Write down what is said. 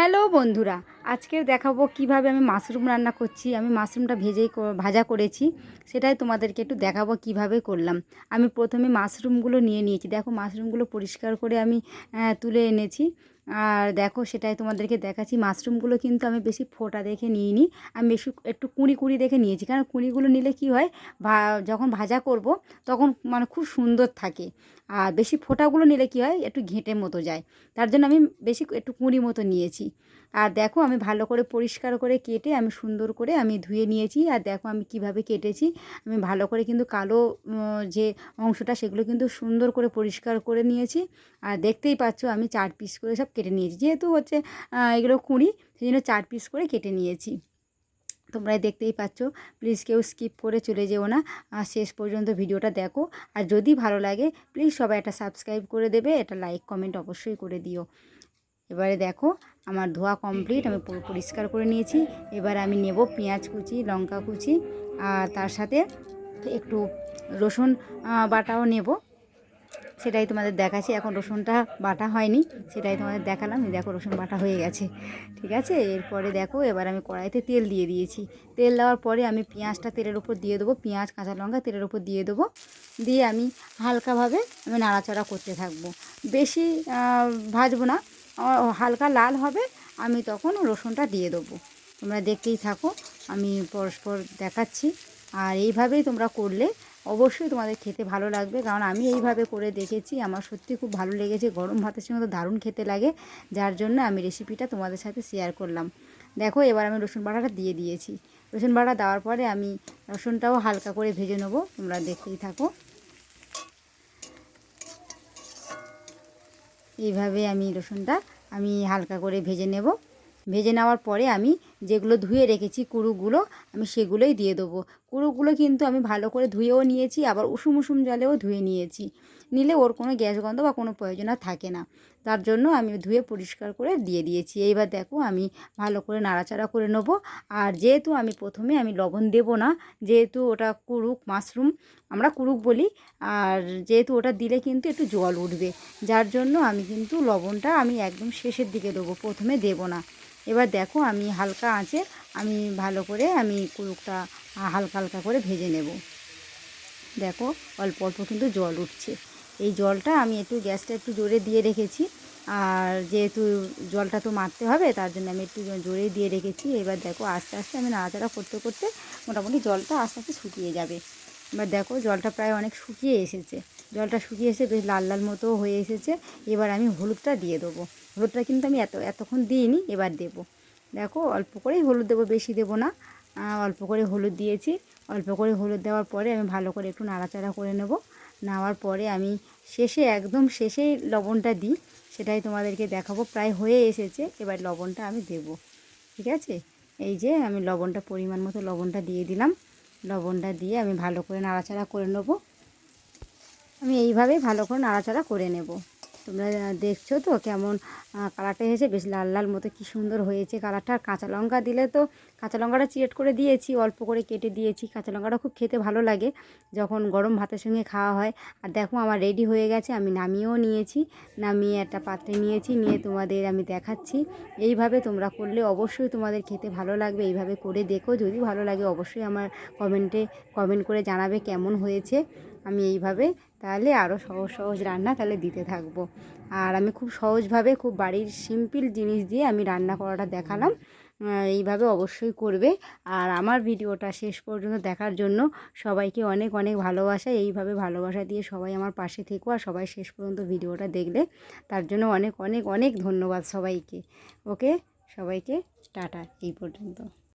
Hello বন্ধুরা, আজকে দেখাবো কীভাবে আমি মাশরুম রান্না করছি। আমি মাশরুমটা ভেজেই ভাজা করেছি। সেটাই তোমাদেরকে একটু দেখাবো কীভাবে করলাম। আমি প্রথমে মাশরুমগুলো নিয়ে নিয়েছি। দেখো মাশরুমগুলো পরিষ্কার করে আমি তুলে এনেছি। আর দেখো সেটাই তোমাদেরকে দেখাচ্ছি। মাশরুমগুলো কিন্তু আমি বেশি ফোটা দেখে নিইনি। আমি বেশি একটু কুঁড়ি কুঁড়ি দেখে নিয়েছি। কারণ কুঁড়িগুলো নিলে কি হয় যখন ভাজা করব, তখন মানে খুব সুন্দর থাকে। আর বেশি ফোটাগুলো নিলে কি হয়, একটু ঘেঁটে মতো যায়। তার জন্য আমি বেশি একটু কুঁড়ি মতো নিয়েছি। আর দেখো আমি ভালো করে পরিষ্কার করে কেটে আমি সুন্দর করে আমি ধুয়ে নিয়েছি। আর দেখো আমি কীভাবে কেটেছি। আমি ভালো করে কিন্তু কালো যে অংশটা সেগুলো কিন্তু সুন্দর করে পরিষ্কার করে নিয়েছি। আর দেখতেই পাচ্ছ আমি চার পিস করে সব কেটে নিয়েছি। যেহেতু হচ্ছে এগুলো কুঁড়ি সেই জন্য চার পিস করে কেটে নিয়েছি। তোমরা দেখতেই পাচ্ছ। প্লিজ কেউ স্কিপ করে চলে যেও না। আর শেষ পর্যন্ত ভিডিওটা দেখো। আর যদি ভালো লাগে, প্লিজ সবাই একটা সাবস্ক্রাইব করে দেবে। এটা লাইক, কমেন্ট অবশ্যই করে দিও। এবারে দেখো, আমার ধোয়া কমপ্লিট আমি পুরো পরিষ্কার করে নিয়েছি। এবার আমি নেব পেঁয়াজ কুচি, লঙ্কা কুচি, আর তার সাথে একটু রসুন বাটাও নেব। সেটাই তোমাদের দেখাচ্ছি, এখন রসুনটা বাটা হয়নি, সেটাই তোমাদের দেখালাম। দেখো, রসুন বাটা হয়ে গেছে, ঠিক আছে? এরপরে দেখো, এবার আমি কড়াইতে তেল দিয়ে দিয়েছি। তেল দেওয়ার পরে আমি পেঁয়াজটা তেলের উপর দিয়ে দেবো, পেঁয়াজ, কাঁচা লঙ্কা তেলের উপর দিয়ে দেবো। দিয়ে আমি হালকাভাবে আমি নাড়াচাড়া করতে থাকব। বেশি ভাজবো না হালকা লাল হবে, আমি তখন রসুনটা দিয়ে দেবো। তোমরা দেখতেই থাকো, আমি পরস্পর দেখাচ্ছি। আর এইভাবেই তোমরা করলে অবশ্যই তোমাদের খেতে ভালো লাগবে, কারণ আমি এইভাবে করে দেখেছি, আমার সত্যি খুব ভালো লেগেছে, গরম ভাতের সঙ্গে তো দারুণ খেতে লাগে, যার জন্য আমি রেসিপিটা তোমাদের সাথে শেয়ার করলাম। দেখো, এবার আমি রসুন বাটাটা দিয়ে দিয়েছি। রসুন বাটা দেওয়ার পরে আমি রসুনটাও হালকা করে ভেজে নেব, তোমরা দেখতেই থাকো। এইভাবে আমি রসুনটা আমি হালকা করে ভেজে নেব। ভেজে নেওয়ার পরে আমি যেগুলো ধুয়ে রেখেছি কুড়ুগুলো, আমি সেগুলোই দিয়ে দেবো। কুড়ুগুলো কিন্তু আমি ভালো করে ধুয়েও নিয়েছি, আবার উষুম উষুম জলেও ধুয়ে নিয়েছি। নিলে ওর কোনো গ্যাস গন্ধ বা কোনো প্রয়োজন আর থাকে না। তার জন্য আমি ধুয়ে পরিষ্কার করে দিয়ে দিয়েছি। এইবার দেখো আমি ভালো করে নাড়াচাড়া করে নেব। আর যেহেতু আমি প্রথমে আমি লবণ দেব না, যেহেতু ওটা কুড়ুক মাশরুম, আমরা কুড়ুক বলি, আর যেহেতু ওটা দিলে কিন্তু একটু জল উঠবে। যার জন্য আমি কিন্তু লবণটা আমি একদম শেষের দিকে দেবো, প্রথমে দেব না। এবার দেখো আমি হালকা আঁচে আমি ভালো করে আমি কুড়ুকটা হালকা হালকা করে ভেজে নেব। দেখো অল্প অল্প কিন্তু জল উঠছে। এই জলটা আমি একটু গ্যাসটা একটু জোরে দিয়ে রেখেছি। আর যেহেতু জলটা তো মারতে হবে, তার জন্য আমি একটু জোরে দিয়ে রেখেছি। এবার দেখো আস্তে আস্তে আমি নাড়াচাড়া করতে করতে মোটামুটি জলটা আস্তে আস্তে শুকিয়ে যাবে। এবার দেখো জলটা প্রায় অনেক শুকিয়ে এসেছে। জলটা শুকিয়ে এসে বেশ লাল লাল মতো হয়ে এসেছে। এবার আমি হলুদটা দিয়ে দেবো। হলুদটা কিন্তু আমি এত, এতক্ষণ দিইনি, এবার দেবো। দেখো, অল্প করেই হলুদ দেবো, বেশি দেবো না। অল্প করে হলুদ দিয়েছি। অল্প করে হলুদ দেওয়ার পরে আমি ভালো করে একটু নাড়াচাড়া করে নেব। নেওয়ার পরে আমি শেষে, একদম শেষেই লবণটা দিই। সেটাই তোমাদেরকে দেখাবো। প্রায় হয়ে এসেছে। এবার লবণটা আমি দেব। ঠিক আছে? এই যে আমি লবণটা, পরিমাণ মতো লবণটা দিয়ে দিলাম। লবণটা দিয়ে আমি ভালো করে নাড়াচাড়া করে নেব। আমি এইভাবেই ভালো করে নাড়াচাড়া করে নেব। তোমরা দেখছ তো কেমন কালারটা এসেছে, বেশ লাল লাল মতো কি সুন্দর হয়েছে কালারটা। আর কাঁচা লঙ্কা দিলে তো, কাঁচা লঙ্কাটা চিরেট করে দিয়েছি, অল্প করে কেটে দিয়েছি। কাঁচা লঙ্কাটা খুব খেতে ভালো লাগে যখন গরম ভাতের সঙ্গে খাওয়া হয়। আর দেখো আমার রেডি হয়ে গেছে, আমি নামিয়েও নিয়েছি, নামিয়ে একটা পাত্রে নিয়েছি, নিয়ে তোমাদের আমি দেখাচ্ছি। এইভাবে তোমরা করলে অবশ্যই তোমাদের খেতে ভালো লাগবে, এইভাবে করে দেখো। যদি ভালো লাগে অবশ্যই আমার কমেন্টে, কমেন্ট করে জানাবে কেমন হয়েছে। আমি এইভাবে তাহলে আরও সহজ সহজ রান্না তাহলে দিতে থাকব। আর আমি খুব সহজভাবে খুব বাড়ির সিম্পল জিনিস দিয়ে আমি রান্না করাটা দেখালাম। এইভাবে অবশ্যই করবে। আর আমার ভিডিওটা শেষ পর্যন্ত দেখার জন্য সবাইকে অনেক অনেক ভালোবাসা। এইভাবে ভালোবাসা দিয়ে সবাই আমার পাশে থেকো আর সবাই শেষ পর্যন্ত ভিডিওটা দেখলে। তার জন্য অনেক অনেক অনেক ধন্যবাদ সবাইকে। ওকে? সবাইকে টাটা এই পর্যন্ত।